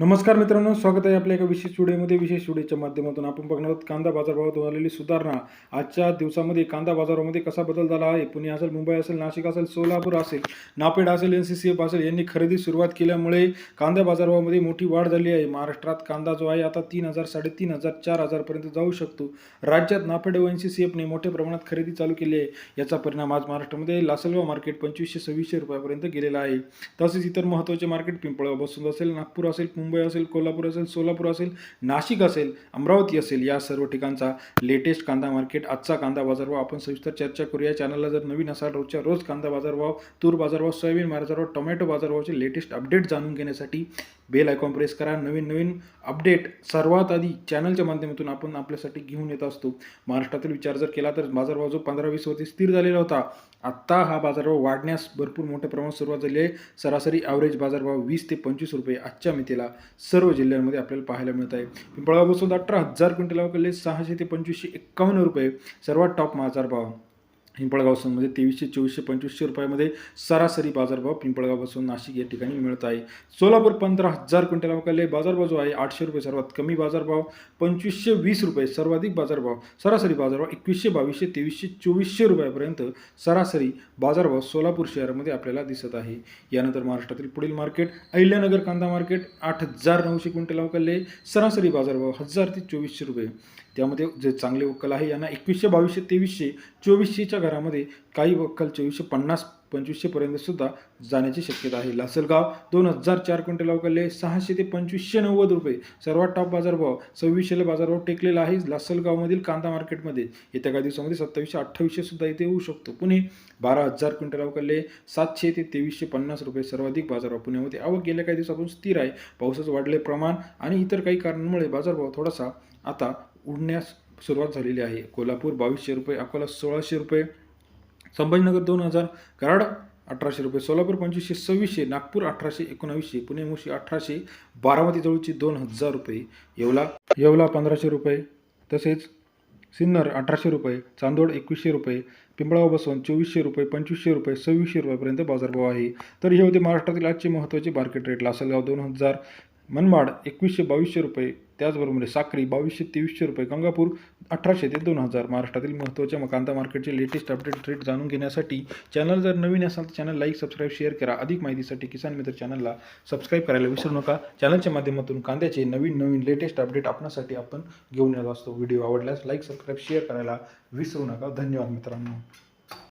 नमस्कार मित्रांनो स्वागत आहे आपल्या एका विशेष व्हिडिओमध्ये. विशेष व्हिडिओच्या माध्यमातून आपण बघणार आहोत कांदा बाजारभावात झालेली सुधारणा. आजच्या दिवसामध्ये कांदा बाजारामध्ये कसा बदल झाला आहे? पुणे असेल मुंबई असेल नाशिक असेल सोलापूर असेल नापेड असेल एन सी सी एफ असेल यांनी खरेदी सुरुवात केल्यामुळे कांदा बाजारभावामध्ये मोठी वाढ झाली आहे. महाराष्ट्रात कांदा जो आहे आता तीन हजार साडेतीन हजार चार हजारपर्यंत जाऊ शकतो. राज्यात नापेड व एन सी सी एफने मोठ्या प्रमाणात खरेदी चालू केली आहे. याचा परिणाम आज महाराष्ट्रामध्ये लासलगाव मार्केट पंचवीसशे सव्वीसशे रुपयापर्यंत गेलेला आहे. तसेच इतर महत्त्वाचे मार्केट पिंपळगाव बसून असेल नागपूर असेल मुंबई असेल कोल्हापूर असेल सोलापूर असेल नाशिक असेल अमरावती असेल या सर्व ठिकाणचा लेटेस्ट कांदा मार्केट आजचा कांदा बाजारभाव. आपण सविस्तर चर्चा करूया. चॅनलला जर नवीन असाल रोजच्या रोज कांदा बाजारभाव तूर बाजारभाव सोयाबीन बाजारभाव टोमॅटो बाजारभावचे लेटेस्ट अपडेट जाणून घेण्यासाठी बेल आयकॉन प्रेस करा. नवीन नवीन अपडेट सर्वात आधी चॅनलच्या माध्यमातून आपण आपल्यासाठी घेऊन येत असतो. महाराष्ट्रातील विचार जर केला तर बाजारभाव जो पंधरा वीस वरती स्थिर झालेला होता आत्ता हा बाजारभाव वाढण्यास भरपूर मोठ्या प्रमाणात सुरुवात झाली आहे. सरासरी ॲव्हरेज बाजारभाव वीस ते पंचवीस रुपये आजच्या मितीला सर्व जिल्ह्यांमध्ये आपल्याला पाहायला मिळत आहे. पिंपळगाव अठरा हजार क्विंटल सहाशे ते पंचवीसशे एक्कावन्न रुपये सर्वात टॉप बाजारभाव पिंपळगावमध्ये तेवीसशे चोवीसशे पंचवीसशे रुपयामध्ये सरासरी बाजारभाव पिंपळगावपासून नाशिक या ठिकाणी मिळत आहे. सोलापूर पंधरा हजार क्विंटल अवकाले बाजारभाव जो आहे आठशे रुपये सर्वात कमी बाजारभाव पंचवीसशे वीस रुपये सर्वाधिक बाजारभाव सरासरी बाजारभाव एकवीसशे बावीसशे तेवीसशे चोवीसशे रुपयापर्यंत सरासरी बाजारभाव सोलापूर शहरामध्ये आपल्याला दिसत आहे. यानंतर महाराष्ट्रातील पुढील मार्केट अहिल्यानगर कांदा मार्केट आठ हजार नऊशे क्विंटल अवकाले सरासरी बाजारभाव हजार ते चोवीसशे रुपये. त्यामध्ये जे चांगले वक्कल आहे यांना एकवीसशे बावीसशे तेवीसशे चोवीसशेच्या घरामध्ये काही वक्कल चोवीसशे पन्नास पंचवीसशेपर्यंत सुद्धा जाण्याची शक्यता आहे. लासलगाव दोन हजार चार क्विंटल अवकाले सहाशे ते पंचवीसशे नव्वद रुपये. सर्वात टॉप बाजारभाव सव्वीसशेला बाजारभाव टेकलेला आहे. लासलगावमधील कांदा मार्केटमध्ये येत्या काही दिवसामध्ये सत्तावीसशे अठ्ठावीसशे सुद्धा इथे होऊ शकतो. पुणे बारा हजार क्विंटल अवकाले सातशे ते तेवीसशे पन्नास रुपये सर्वाधिक बाजारभाव. पुण्यामध्ये आवक गेल्या काही दिवसापासून स्थिर आहे. पावसाचं वाढले प्रमाण आणि इतर काही कारणांमुळे बाजारभाव थोडासा आता उडण्यास सुरुवात झालेली आहे. कोल्हापूर बावीसशे रुपये अकोला सोळाशे रुपये संभाजीनगर दोन हजार कराड अठराशे रुपये सोलापूर पंचवीसशे सव्वीसशे नागपूर अठराशे एकोणावीसशे पुणे मुशी अठराशे बारामती जवळची दोन हजार रुपये येवला येवला पंधराशे रुपये तसेच सिन्नर अठराशे रुपये चांदोड एकवीसशे रुपये पिंपळाव बसवून चोवीसशे रुपये पंचवीसशे रुपये सव्वीसशे रुपयापर्यंत बाजारभाव आहे. तर हे होते महाराष्ट्रातील आजचे महत्त्वाचे मार्केट रेट लासलगाव दोन हजार मनमाड एकवीसशे बावीसशे रुपये त्याचबरोबर साक्री बावीसशे तेवीसशे रुपये गंगापूर अठराशे ते दोन हजार. महाराष्ट्रातील महत्त्वाच्या कांदा मार्केटचे लेटेस्ट अपडेट रेट जाणून घेण्यासाठी चॅनल जर नवीन असाल तर चॅनल लाईक सबस्क्राईब शेअर करा. अधिक माहितीसाठी किसान मित्र चॅनलला सबस्क्राईब करायला विसरू नका. चॅनलच्या माध्यमातून कांद्याचे नवीन नवीन लेटेस्ट अपडेट आपणासाठी आपण घेऊन येत असतो. व्हिडिओ आवडल्यास लाईक सबस्क्राईब शेअर करायला विसरू नका. धन्यवाद मित्रांनो.